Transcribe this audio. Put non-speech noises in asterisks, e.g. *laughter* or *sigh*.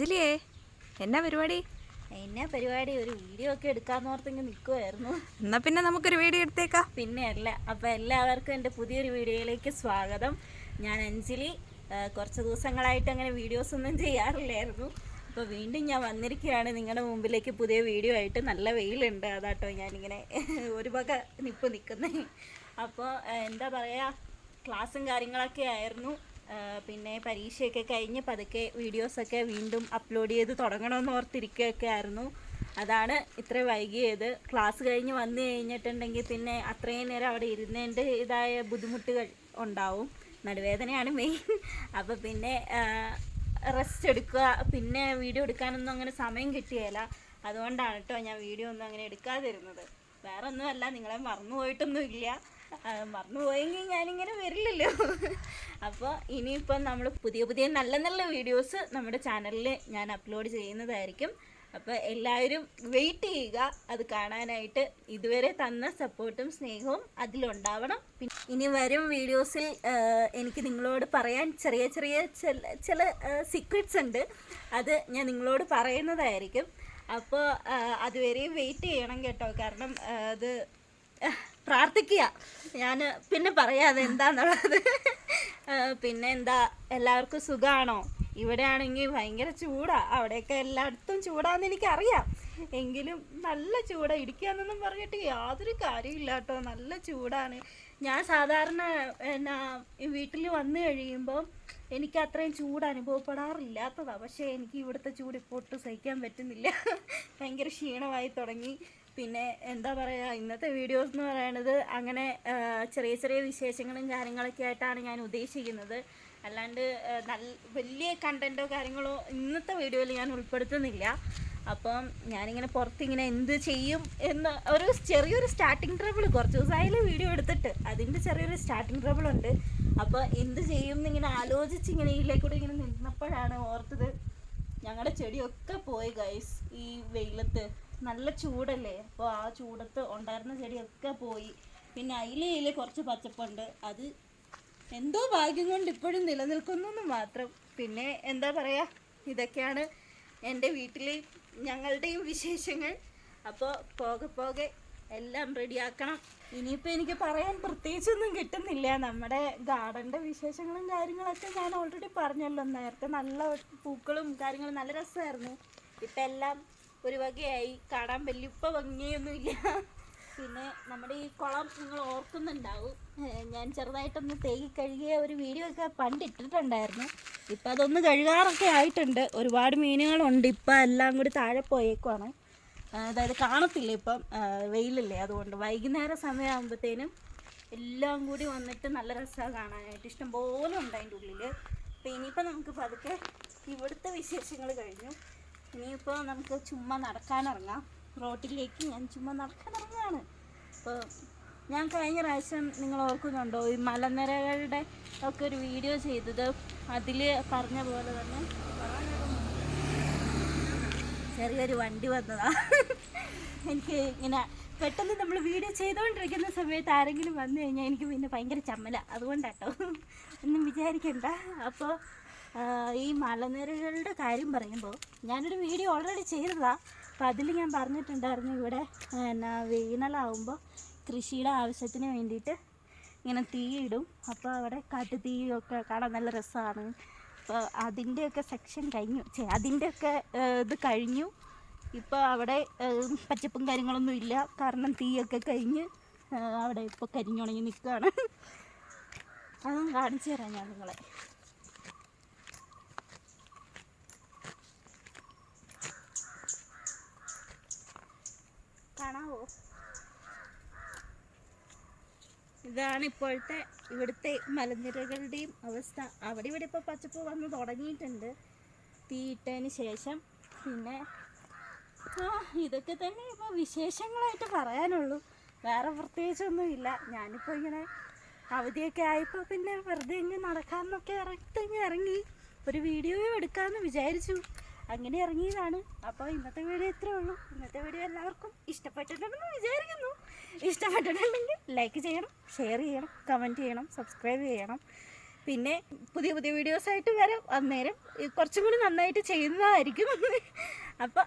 അഞ്ജലിയേ എന്നാ പരിപാടി? എന്നാ പരിപാടി? ഒരു വീഡിയോ ഒക്കെ എടുക്കാന്ന് ഓർത്തിങ്ങ് നിൽക്കുമായിരുന്നു എന്നാ പിന്നെ നമുക്കൊരു വീഡിയോ എടുത്തേക്കാം. പിന്നെ അല്ല അപ്പം എല്ലാവർക്കും എന്റെ പുതിയൊരു വീഡിയോയിലേക്ക് സ്വാഗതം. ഞാൻ അഞ്ജലി കുറച്ച് ദിവസങ്ങളായിട്ട് അങ്ങനെ വീഡിയോസ് ഒന്നും ചെയ്യാറില്ലായിരുന്നു. അപ്പോൾ വീണ്ടും ഞാൻ വന്നിരിക്കുകയാണ്. നിങ്ങളുടെ മുമ്പിലേക്ക് പുതിയ വീഡിയോ ആയിട്ട് നല്ല വെയിലുണ്ട്. അതാട്ടോ ഞാനിങ്ങനെ ഒരു വക നിപ്പ് നിൽക്കുന്നത് അപ്പോൾ എന്താ പറയുക ക്ലാസ്സും കാര്യങ്ങളൊക്കെ ആയിരുന്നു. പിന്നെ പരീക്ഷയൊക്കെ കഴിഞ്ഞ് പതുക്കെ വീഡിയോസൊക്കെ വീണ്ടും അപ്ലോഡ് ചെയ്ത് തുടങ്ങണമെന്ന് ഓർത്തിരിക്കുകയൊക്കെ ആയിരുന്നു. അതാണ് ഇത്ര വൈകിയത്. ക്ലാസ് കഴിഞ്ഞ് വന്നു കഴിഞ്ഞിട്ടുണ്ടെങ്കിൽ പിന്നെ അത്രയും നേരം അവിടെ ഇരുന്നതിന്റെ ഇതായ ബുദ്ധിമുട്ടുകൾ ഉണ്ടാവും. നടുവേദനയാണ് മെയിൻ അപ്പോൾ പിന്നെ റെസ്റ്റ് എടുക്കുക. പിന്നെ വീഡിയോ എടുക്കാനൊന്നും അങ്ങനെ സമയം കിട്ടിയല്ല അതുകൊണ്ടാണ് കേട്ടോ ഞാൻ വീഡിയോ ഒന്നും അങ്ങനെ എടുക്കാതിരുന്നത്. വേറെ ഒന്നുമല്ല നിങ്ങളെ മറന്നു പോയിട്ടൊന്നും ഇല്ല ആ, മറന്നു പോയെങ്കിൽ ഞാനിങ്ങനെ വരില്ലല്ലോ. അപ്പോൾ ഇനിയിപ്പം നമ്മൾ പുതിയ പുതിയ നല്ല നല്ല വീഡിയോസ് നമ്മുടെ ചാനലിൽ ഞാൻ അപ്ലോഡ് ചെയ്യുന്നതായിരിക്കും. അപ്പോൾ എല്ലാവരും വെയിറ്റ് ചെയ്യുക. അത് കാണാനായിട്ട് ഇതുവരെ തന്ന സപ്പോർട്ടും സ്നേഹവും അതിലുണ്ടാവണം. ഇനി വരും വീഡിയോസിൽ എനിക്ക് നിങ്ങളോട് പറയാൻ ചെറിയ ചെറിയ ചില ചില സീക്രറ്റ്സ് ഉണ്ട്. അത് ഞാൻ നിങ്ങളോട് പറയുന്നതായിരിക്കും. അപ്പോൾ അതുവരെയും വെയിറ്റ് ചെയ്യണം കേട്ടോ. കാരണം അത് പ്രാർത്ഥിക്കുക. ഞാൻ പിന്നെ പറയാതെ എന്താന്നുള്ളത് പിന്നെ എന്താ എല്ലാവർക്കും സുഖമാണോ ഇവിടെ ആണെങ്കിൽ ഭയങ്കര ചൂടാ. അവിടെയൊക്കെ എല്ലായിടത്തും ചൂടാന്ന് എനിക്കറിയാം. എങ്കിലും നല്ല ചൂടാ. ഇടിക്കാന്നൊന്നും പറഞ്ഞിട്ട് യാതൊരു കാര്യമില്ല കേട്ടോ നല്ല ചൂടാണ്. ഞാൻ സാധാരണ എന്നാ വീട്ടിൽ വന്നു കഴിയുമ്പോൾ എനിക്ക് അത്രയും ചൂട് അനുഭവപ്പെടാറില്ലാത്തതാണ് പക്ഷേ എനിക്ക് ഇവിടുത്തെ ചൂട് ഇപ്പോൾ ഒട്ടും സഹിക്കാൻ പറ്റുന്നില്ല. *laughs* ഭയങ്കര ക്ഷീണമായി തുടങ്ങി. പിന്നെ എന്താ പറയുക ഇന്നത്തെ വീഡിയോസ് എന്ന് പറയുന്നത് അങ്ങനെ ചെറിയ ചെറിയ വിശേഷങ്ങളും കാര്യങ്ങളൊക്കെ ആയിട്ടാണ് ഞാൻ ഉദ്ദേശിക്കുന്നത്. അല്ലാണ്ട് നല്ല വലിയ കണ്ടന്റോ കാര്യങ്ങളോ ഇന്നത്തെ വീഡിയോയിൽ ഞാൻ ഉൾപ്പെടുത്തുന്നില്ല. അപ്പം ഞാനിങ്ങനെ പുറത്തിങ്ങനെ എന്ത് ചെയ്യും എന്ന് ഒരു ചെറിയൊരു സ്റ്റാർട്ടിങ് ട്രബിൾ കുറച്ച് ദിവസമായാലും വീഡിയോ എടുത്തിട്ട്. അതിന്റെ ചെറിയൊരു സ്റ്റാർട്ടിങ് ട്രബിൾ ഉണ്ട്. അപ്പോൾ എന്ത് ചെയ്യും എന്നിങ്ങനെ ആലോചിച്ച് ഇങ്ങനെ ഇതിലേക്കൂടെ ഇങ്ങനെ നിന്നപ്പോഴാണ് ഓർത്തത് ഞങ്ങളുടെ ചെടിയൊക്കെ പോയി ഗൈസ് ഈ വെയിലത്ത് നല്ല ചൂടല്ലേ? അപ്പോൾ ആ ചൂടത്ത് ഉണ്ടായിരുന്ന ചെടിയൊക്കെ പോയി. പിന്നെ അതിലയിൽ കുറച്ച് പച്ചപ്പുണ്ട്. അത് എന്തോ ഭാഗ്യം കൊണ്ട് ഇപ്പോഴും നിലനിൽക്കുന്നു മാത്രം. പിന്നെ എന്താ പറയുക ഇതൊക്കെയാണ് എന്റെ വീട്ടിൽ ഞങ്ങളുടെയും വിശേഷങ്ങൾ. അപ്പോൾ പോകെ പോകെ എല്ലാം റെഡിയാക്കണം. ഇനിയിപ്പോൾ എനിക്ക് പറയാൻ പ്രത്യേകിച്ചൊന്നും കിട്ടുന്നില്ല. നമ്മുടെ ഗാർഡന്റെ വിശേഷങ്ങളും കാര്യങ്ങളൊക്കെ ഞാൻ ഓൾറെഡി പറഞ്ഞല്ലോ. നേരത്തെ നല്ല പൂക്കളും കാര്യങ്ങളും നല്ല രസമായിരുന്നു. ഇപ്പം എല്ലാം ഒരു വകയായി. കാണാൻ വലിയ ഇപ്പം ഭംഗിയൊന്നുമില്ല. പിന്നെ നമ്മുടെ ഈ കുളം നിങ്ങൾ ഓർക്കുന്നുണ്ടാവും. ഞാൻ ചെറുതായിട്ടൊന്ന് തേകി കഴുകിയ ഒരു വീഡിയോ ഒക്കെ പണ്ട് ഇട്ടിട്ടുണ്ടായിരുന്നു ഇപ്പം അതൊന്ന് കഴുകാറൊക്കെ ആയിട്ടുണ്ട്. ഒരുപാട് മീനുകളുണ്ട്. ഇപ്പം എല്ലാം കൂടി താഴെ പോയേക്കുവാണ്. അതായത് കാണത്തില്ല ഇപ്പം. വെയിലല്ലേ. അതുകൊണ്ട് വൈകുന്നേര സമയമാകുമ്പോഴത്തേനും എല്ലാം കൂടി വന്നിട്ട് നല്ല രസമാണ് കാണാനായിട്ട്. ഇഷ്ടംപോലെ ഉണ്ട് അതിന്റെ ഉള്ളിൽ അപ്പോൾ ഇനിയിപ്പോൾ നമുക്ക് പതുക്കെ ഇവിടുത്തെ വിശേഷങ്ങൾ കഴിഞ്ഞു. ഇനിയിപ്പോൾ നമുക്ക് ചുമ്മാ നടക്കാനിറങ്ങാം. റോട്ടിലേക്ക് ഞാൻ ചുമ്മാ നടക്കാനിറങ്ങാണ് അപ്പോൾ ഞാൻ കഴിഞ്ഞ പ്രാവശ്യം നിങ്ങൾ ഓർക്കുന്നുണ്ടോ ഈ മലനിരകളുടെ ഒക്കെ ഒരു വീഡിയോ ചെയ്തത്? അതിൽ പറഞ്ഞ പോലെ തന്നെ ചെറിയൊരു വണ്ടി വന്നതാ. എനിക്ക് ഇങ്ങനെ പെട്ടെന്ന് നമ്മൾ വീഡിയോ ചെയ്തുകൊണ്ടിരിക്കുന്ന സമയത്ത് ആരെങ്കിലും വന്നു കഴിഞ്ഞാൽ എനിക്ക് പിന്നെ ഭയങ്കര ചമ്മല. അതുകൊണ്ടാട്ടോ. ഒന്നും വിചാരിക്കണ്ട. അപ്പോൾ ഈ മലനിരകളുടെ കാര്യം പറയുമ്പോൾ ഞാനൊരു വീഡിയോ ഓൾറെഡി ചെയ്തതാ. അപ്പോൾ അതിൽ ഞാൻ പറഞ്ഞിട്ടുണ്ടായിരുന്നു ഇവിടെ എന്നാ വേനലാവുമ്പോൾ കൃഷിയുടെ ആവശ്യത്തിന് വേണ്ടിയിട്ട് ഇങ്ങനെ തീയിടും. അപ്പോൾ അവിടെ കാട്ടു തീയൊക്കെ കാണാൻ നല്ല രസമാണ് അപ്പോൾ അതിന്റെയൊക്കെ സെക്ഷൻ കഴിഞ്ഞു. ചേ അതിന്റെയൊക്കെ ഇത് കഴിഞ്ഞു. ഇപ്പോൾ അവിടെ പച്ചപ്പും കാര്യങ്ങളൊന്നും ഇല്ല. കാരണം തീയൊക്കെ കഴിഞ്ഞ് അവിടെ ഇപ്പോൾ കരിഞ്ഞുണങ്ങി നിൽക്കുകയാണ് അതും കാണിച്ചു തരാം ഞാൻ നിങ്ങളെ. ഇതാണ് ഇപ്പോഴത്തെ ഇവിടുത്തെ മലനിരകളുടെയും അവസ്ഥ. അവിടെ ഇവിടെ ഇപ്പോൾ പച്ചപ്പ് വന്ന് തുടങ്ങിയിട്ടുണ്ട്. തീയിട്ടതിന് ശേഷം പിന്നെ ആ ഇതൊക്കെ തന്നെ ഇപ്പോൾ വിശേഷങ്ങളായിട്ട് പറയാനുള്ളൂ. വേറെ പ്രത്യേകിച്ചൊന്നുമില്ല ഞാനിപ്പോൾ ഇങ്ങനെ അവധിയൊക്കെ ആയപ്പോൾ പിന്നെ വെറുതെ ഇങ്ങനെ നടക്കാമെന്നൊക്കെ ഇറങ്ങി ഇറങ്ങി ഒരു വീഡിയോയും എടുക്കാമെന്ന് വിചാരിച്ചു. അങ്ങനെ ഇറങ്ങിയതാണ്. അപ്പോൾ ഇന്നത്തെ വീഡിയോ ഇത്രേ ഉള്ളൂ. ഇന്നത്തെ വീഡിയോ എല്ലാവർക്കും ഇഷ്ടപ്പെട്ടിട്ടുണ്ടെന്ന് വിചാരിക്കുന്നു. ഇഷ്ടപ്പെട്ടിട്ടുണ്ടെങ്കിൽ ലൈക്ക് ചെയ്യണം ഷെയർ ചെയ്യണം കമന്റ് ചെയ്യണം സബ്സ്ക്രൈബ് ചെയ്യണം. പിന്നെ പുതിയ പുതിയ വീഡിയോസ് ആയിട്ട് വരാം. അന്നേരം കുറച്ചും കൂടി നന്നായിട്ട് ചെയ്യുന്നതായിരിക്കും. *laughs* അപ്പോൾ